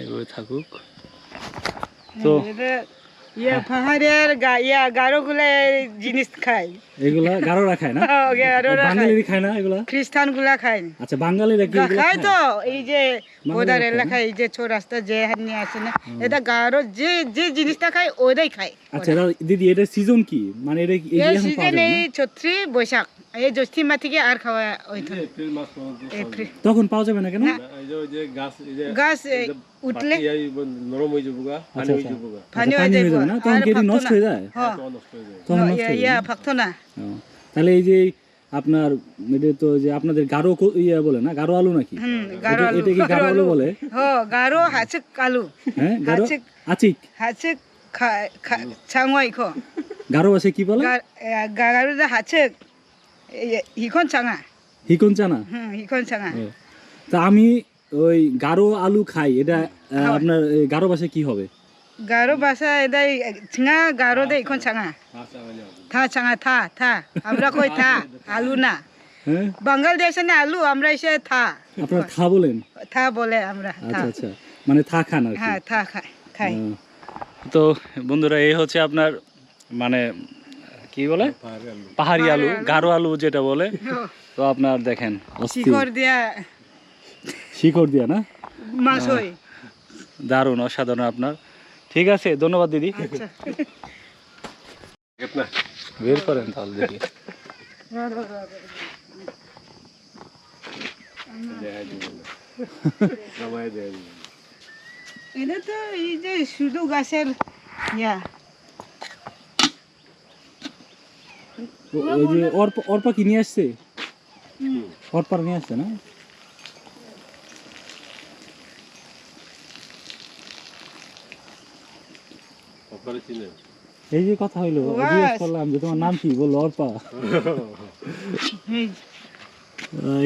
এভাবে থাকুক। তো ইয়ে পাহাড়ের ইয়া গারোগুলো জিনিস খায়। এগুলা গারোরা খায় না? গারোরা খায়। না এগুলা? খ্রিস্টানগুলা খায় আচ্ছা বাঙালিরা কি খায় তো এই যে বাঙালিরা ওদের এলাকায় এই যে ছো রাস্তা যে হানি আছে না এটা গারো যে যে জিনিসটা খায় ওটাই খায়। আচ্ছা দিদি এটা সিজন কি? মানে এটা এই সিজন? ছত্রি বৈশাখ। এই জ্যৈষ্ঠী মা থেকে আর খাওয়া হইতো না। এপ্রিল মাস পর্যন্ত এপ্রিল তখন পাওয়া যাবে না কেন? গাছ উঠলে? নরম হয়ে যাব পানি আচ্ছা, হয়ে আচ্ছা। যাব পানি আচ্ছা, হয়ে হয়ে যাইব যাবে না? তখন আর কি এটি ফাকতো নষ্ট হয়ে যায়? হ্যাঁ তখন নষ্ট হয়ে যায়। ইয়া- হয়ে ফাকতো না। তাহলে এই যে আপনার এটা তো যে আপনাদের গারো কো- ইয়া বলে না? গারো আলু নাকি? এটা- আলু। এটা কি গারো আলু বলে? হ গারো হাচক আলু। হ্যাঁ গারো আচিক। হাচক চাঙাই খো গারো আছে কি বলে? গারো হাচক। হিখন চাঙা হিকন চানা? হুম হিখন চাঙা তা আমি ওই গারো আলু খাই এটা আপনার গারো ভাষায় কি হবে? গারো ভাষা এদাই চিঙা গারো দে হিখন চাঙা থা চাঙা থা থা আমরা কই থা আলু না। হ্যাঁ? বাংলাদেশে না আলু আমরা এসে থা। আপনার থা বলেন? থা বলে আমরা আচ্ছা আচ্ছা মানে থা খান আর হ্যাঁ থা খাই। খাই তো বন্ধুরা এই হচ্ছে আপনার মানে কি বলে? পাহাড়ি আলু। গারো আলু যেটা বলে। তো আপনার দেখেন শিকড় দিয়া। শিকড় দিয়া না? মাছ দারুণ অসাধারণ আপনার। ঠিক আছে ধন্যবাদ দিদি। আচ্ছা। বের করেন তাহলে দেখি। এটা তো এই যে শুধু গাছের ইয়া। ওই যে অর্পা অর্পা কি নিয়ে আসছে? অর্পা নিয়ে আসছে না? এই যে কথা হইল জিজ্ঞেস করলাম যে তোমার নাম কি? বলল অর্পা।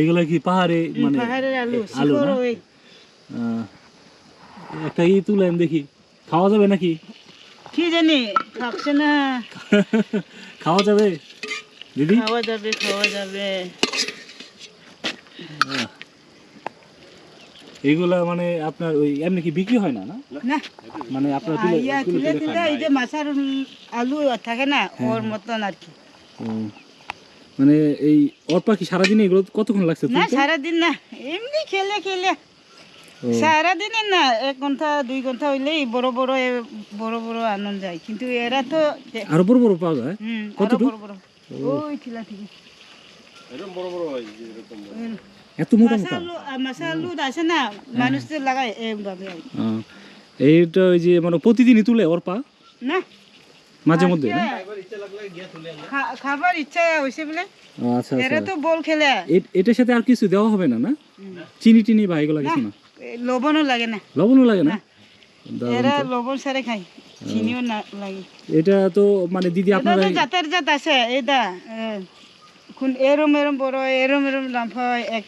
এগুলা কি পাহাড়ে মানে আলু একটা ই তুলেন দেখি। খাওয়া যাবে নাকি? কি জানি থাকছে না। খাওয়া যাবে? দিদি? খাওয়া যাবে খাওয়া যাবে। এইগুলা মানে আপনার ওই এমনি কি বিক্রি হয় না না? মানে আপনার তুলে তুলে এই যে মাছের আলু থাকে না ওর মতন আর কি। মানে এই অর্পা কি সারাদিনে এগুলো কতক্ষণ লাগছে না সারাদিন না এমনি খেলে খেলে। সারাদিনে না এক ঘণ্টা দুই ঘণ্টা হইলেই বড় বড় বড় বড় আনন্দ যায় কিন্তু এরা তো আরও বড় বড় পাওয়া যায়? কতটুক? বড় বড়। ওই খিলা থেকে। এরকম বড় বড় হয় যে এরকম বড়। এত মোটা মোটা? মাসালু মাসালু আছে না মানুষ লাগায় এইভাবে আর কি। ও, এইটা ওই যে মানে প্রতিদিনই তুলে অর্পা না। মাঝে মধ্যে খা- খাবার ইচ্ছা হয়েছে বলে। আচ্ছা এরা আচ্ছা। তো বল খেলে। এটার সাথে আর কিছু দেওয়া হবে না না? চিনি টিনি বা এগুলো কিছু না এ, লবণও লাগে না। লবণও লাগে না। এরা। লবণ সারে খায় চিনিও না লাগে। এটা তো মানে দিদি আপনারা জাতের জাত আছে এটা কোন এরম এরম বড় এরম এরম লাম্ফা হয়, এক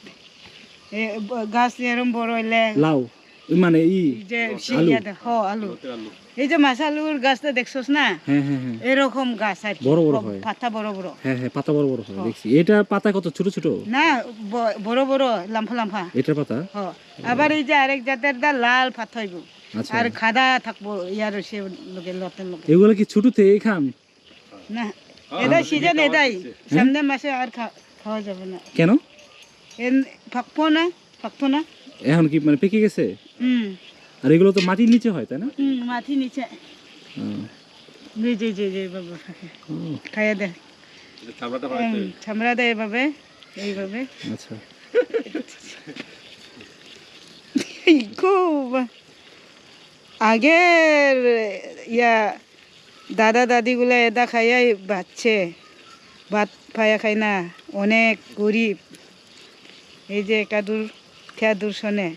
গাছ এরম বড় হইলে। লাউ মানে ই এই যে হ আলু। আলু। এই যে মাসালুর গাছটা দেখছস না? হ্যাঁ হ্যাঁ হ্যাঁ। এরকম গাছ আর বড় বড় হয়। পাতা বড় বড়। হ্যাঁ হ্যাঁ পাতা বড় বড় হয় দেখছি। এটা পাতা কত ছোট ছোট? না বড় বড় লাম্ফা লাম্ফা। এটার পাতা? হ। আবার এই যে আরেক জাতের দা লাল পাত হইব। আর খাদা থাকব ইয়ার সে লোকে লতের লোকে। এগুলো কি ছোট থেকে খান? না এটা সিজন এটাই সামনে মাসে আর খা- খাওয়া যাবে না। কেন? এন ফাকবো না ফাকবো না। এখন কি মানে পেকে গেছে? হুম। আর এগুলো তো মাটির নিচে হয় তাই না? হুম মাটি নিচে। জি জি জি জি বাবা খাইয়া দে। ছামড়া দে এভাবে এইভাবে। আচ্ছা। খুব আগের ইয়া দাদা দাদিগুলো এদা খাইয়াই বাঁচছে। ভাত পায়া খাই না অনেক গরিব। এই যে একাদুর খেয়াদুর শোনে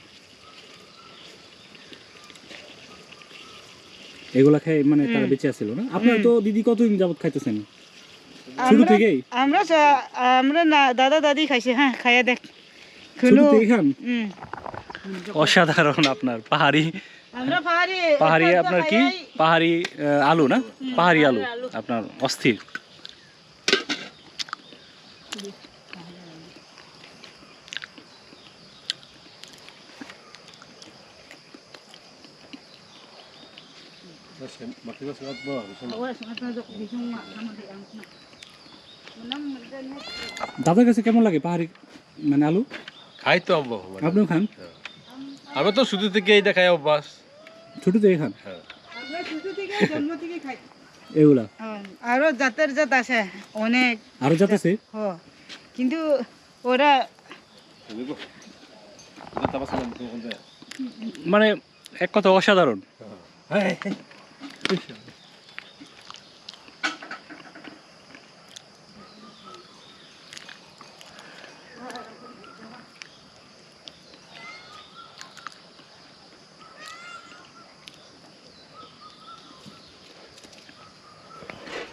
এগুলা খাই মানে তারা বেঁচে আছিল না? আপনারা তো দিদি কতদিন যাবত খাইতেছেন? শুরু আমরা- থেকেই? আমরা আমরা না দাদা দাদি খাইছে হ্যাঁ খাইয়া দেখ। শুরু থেকে খান? হুম। অসাধারণ আপনার পাহাড়ি। পাহাড়ি আপনার কি? পাহাড়ি আলু না? পাহাড়ি আলু আপনার অস্থির। দাদার কাছে কেমন লাগে পাহাড়ি মানে আলু? খাই তো আপনিও খান? আমি তো শুধু থেকে এই দেখাই অভ্যাস। ছোট থেকে খান? হ্যাঁ। আমরা ছোট থেকে জন্ম থেকে খাই। এগুলা? হ্যাঁ, আরও জাতের জাত আছে অনেক। আরও জাত আছে? কিন্তু ওরা মানে এক কথা অসাধারণ। হ্যাঁ।